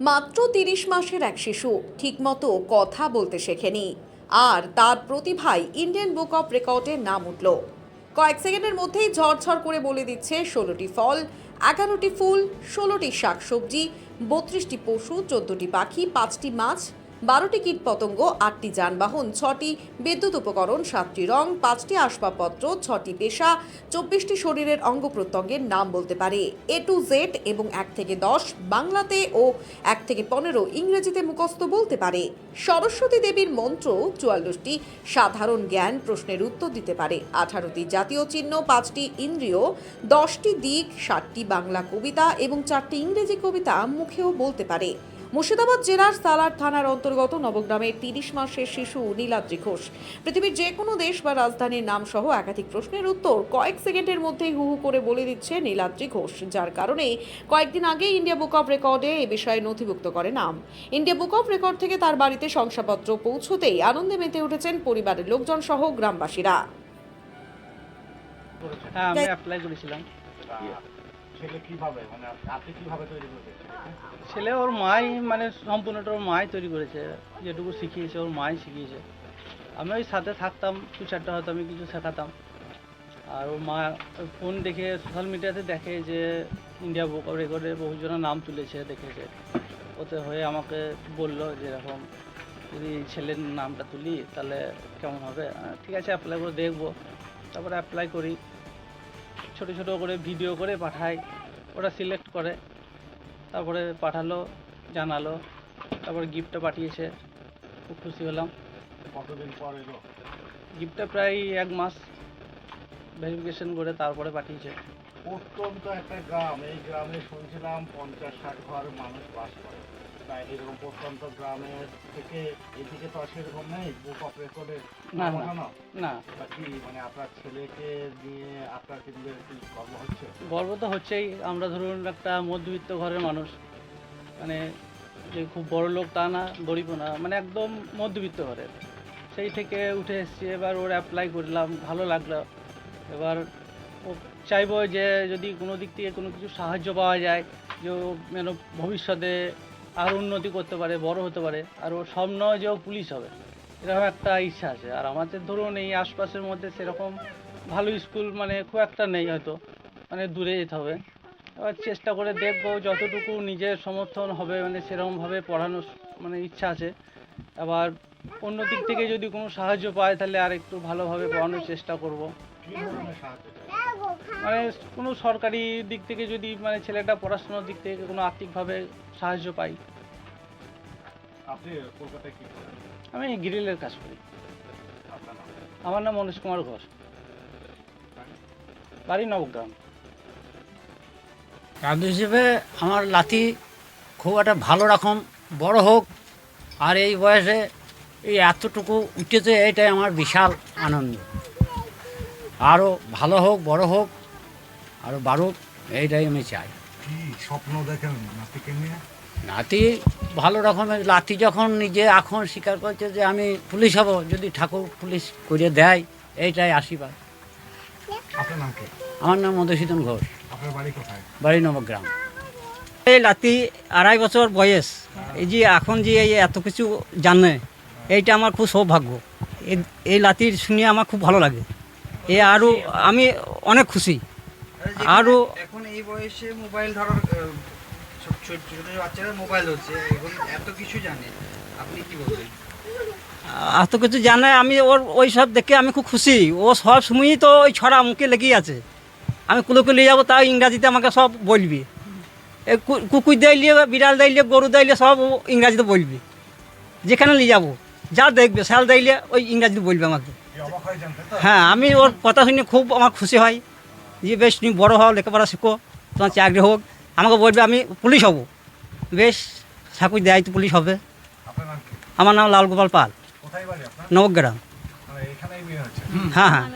মাত্র তিরিশ মাসের এক শিশু, ঠিকমতো কথা বলতে শেখেনি। আর তার প্রতিভাই ইন্ডিয়ান বুক অফ রেকর্ডে নাম উঠল। কয়েক সেকেন্ডের মধ্যেই ঝরঝর করে বলে দিচ্ছে ষোলোটি ফল, এগারোটি ফুল, ষোলোটি শাকসবজি, বত্রিশটি পশু, চোদ্দটি পাখি, পাঁচটি মাছ বারোটি কীটপতঙ্গ আটটি যানবাহন, ছটি বিদ্যুৎ উপকরণ, সাতটি রং, পাঁচটি আসবাবপত্র, ছটি পেশা, চব্বিশটি শরীরের অঙ্গ প্রত্যঙ্গের নাম বলতে পারে। এ টু জেড এবং এক থেকে দশ, বাংলাতে ও এক থেকে পনেরো ইংরেজিতে মুখস্থ বলতে পারে। সরস্বতী দেবীর মন্ত্র চুয়াল্লিশটি সাধারণ জ্ঞান প্রশ্নের উত্তর দিতে পারে। আঠারোটি জাতীয় চিহ্ন, পাঁচটি ইন্দ্রিয়, দশটি দিক, ষাটটি বাংলা কবিতা এবং চারটি ইংরেজি কবিতা মুখেও বলতে পারে। মুর্শিদাবাদ জেলার সালার থানার অন্তর্গত নবগ্রামের তিরিশ মাসের শিশু নীলাদ্রি ঘোষ। পৃথিবীর যে কোনো দেশ বা রাজধানীর নাম সহ একাধিক প্রশ্নের উত্তর কয়েক সেকেন্ডের মধ্যেই হু হু করে বলে দিচ্ছে নীলাদ্রি ঘোষ যার কারণে কয়েকদিন আগে ইন্ডিয়া বুক অফ রেকর্ডে এ বিষয়ে নথিভুক্ত করে নাম। ইন্ডিয়া বুক অফ রেকর্ড থেকে তার বাড়িতে শংসাপত্র পৌঁছতেই আনন্দে মেতে উঠেছেন পরিবারের লোকজন সহ গ্রামবাসীরা। হ্যাঁ আমি অ্যাপ্লাই করেছিলাম। মানে ছেলে ওর মাই মানে সম্পূর্ণটা ওর মাই তৈরি করেছে। যেটুকু শিখিয়েছে, ওর মাই শিখিয়েছে। আমি ওই সাথে থাকতাম, দু চারটা হয়তো আমি কিছু শেখাতাম। আর ওর মা ফোন দেখে সোশ্যাল মিডিয়াতে দেখে যে ইন্ডিয়া বুক অফ রেকর্ডে বহুজনের নাম তুলেছে, দেখেছে। ওতে হয়ে আমাকে বলল যে এরকম, যদি ছেলের নামটা তুলি তাহলে কেমন হবে? ঠিক আছে অ্যাপ্লাই করে দেখব। তারপরে অ্যাপ্লাই করি। ছোট ছোট করে ভিডিও করে পাঠায়। ওরা সিলেক্ট করে তারপরে পাঠালো জানালো তারপরে গিফটটা পাঠিয়েছে। খুব খুশি হলাম। কতদিন পর এলো? গিফটটা প্রায় এক মাস ভেরিফিকেশন করে তারপরে পাঠিয়েছে। অত্যন্ত একটা গ্রাম এই গ্রামে শুনছিলাম পঞ্চাশ ষাট ঘর মানুষ বাস করে। তাই এরকম প্রত্যন্ত গ্রামের থেকে এদিকে তো আর সেরকম নেই বুক অফ রেকর্ডে না, না। ওঠানো না। তা কি মানে আপনার ছেলেকে নিয়ে আপনার কিন্তু কি গর্ব হচ্ছে? গর্ব তো হচ্ছেই আমরা ধরুন একটা মধ্যবিত্ত ঘরের মানুষ। মানে যে খুব বড় লোক তা না গরিবও না মানে একদম মধ্যবিত্ত ঘরের। সেই থেকে উঠে এসেছি এবার ওর অ্যাপ্লাই করলাম ভালো লাগল। এবার ও চাইব যে যদি কোনো দিক থেকে কোনো কিছু সাহায্য পাওয়া যায় যে ও যেন ভবিষ্যতে আর উন্নতি করতে পারে, বড় হতে পারে, আর ওর স্বপ্ন যে ও পুলিশ হবে। এরকম একটা ইচ্ছা আছে। আর আমাদের ধরুন এই আশপাশের মধ্যে সেরকম ভালো স্কুল মানে খুব একটা নেই হয়তো মানে দূরে যেতে হবে। এবার চেষ্টা করে দেখব যতটুকু নিজের সমর্থন হবে মানে সেরকমভাবে পড়ানোর মানে ইচ্ছা আছে। আবার অন্য দিক থেকে যদি কোনো সাহায্য পায়, তাহলে আর একটু ভালোভাবে পড়ানোর চেষ্টা করব। মানে কোনো সরকারি দিক থেকে যদি মানে ছেলেটা পড়াশোনার দিক থেকে কোনো আর্থিকভাবে সাহায্য পাই আপনি কলকাতায় কি করেন? আমি গ্রিলের কাজ করি। আমার নাম মনোজ কুমার ঘোষ। বাড়ি? নবগ্রাম। কাজু হিসেবে আমার লাথি খুব একটা ভালো রকম বড় হোক আর এই বয়সে এই এতটুকু উঠেছে এটাই আমার বিশাল আনন্দ। আরও ভালো হোক বড় হোক আরও বাড়ুক এইটাই আমি চাই। কি স্বপ্ন দেখেন নাতিকে নিয়ে? নাতি ভালো রকমের লাতি যখন নিজে এখন স্বীকার করছে যে আমি পুলিশ হব যদি ঠাকুর পুলিশ করে দেয় এইটাই আশীর্বাদ। আপনার নাম কি? আমার নাম মধুসূদন ঘোষ। আপনার বাড়ি কোথায়? বাড়ি নবগ্রাম। এই লাতি আড়াই বছর বয়স এই যে এখন যে এই এত কিছু জানে এইটা আমার খুব সৌভাগ্য। এই- লাতির শুনে আমার খুব ভালো লাগে। এ আরও আমি অনেক খুশি। আরও এখন এই বয়সে মোবাইল ধরার ছোট ছোট ছোট ছোট বাচ্চারা মোবাইল হচ্ছে এখন এত কিছু জানে আপনি কি বলবেন? এত কিছু জানে আমি ওর ওই সব দেখে আমি খুব খুশি। ও সব সময়ই তো ওই ছড়া মুখে লেগেই আছে। আমি কুলোকে নিয়ে যাব তাও ইংরাজিতে আমাকে সব বলবি। কুকুর দিলে বিড়াল দিলে গরু দিলে সব ইংরাজিতে বলবি। যেখানে নিয়ে যাব। যা দেখবে শাল দেখলে ওই ইংরাজি বলবে আমাকে। কি অবাক হয়ে হ্যাঁ আমি ওর কথা শুনে খুব আমার খুশি হয় যে বেশ তুমি বড়ো হও লেখাপড়া শিখো তোমার চাকরি হোক। আমাকে বলবে আমি পুলিশ হব। বেশ ঠাকুর দেয় তো পুলিশ হবে। আপনার নাম কি? আমার নাম লাল গোপাল পাল। কোথায় বাড়ি আপনার? নবগ্রাম। মানে এখানেই বিয়ে হচ্ছে হ্যাঁ হ্যাঁ।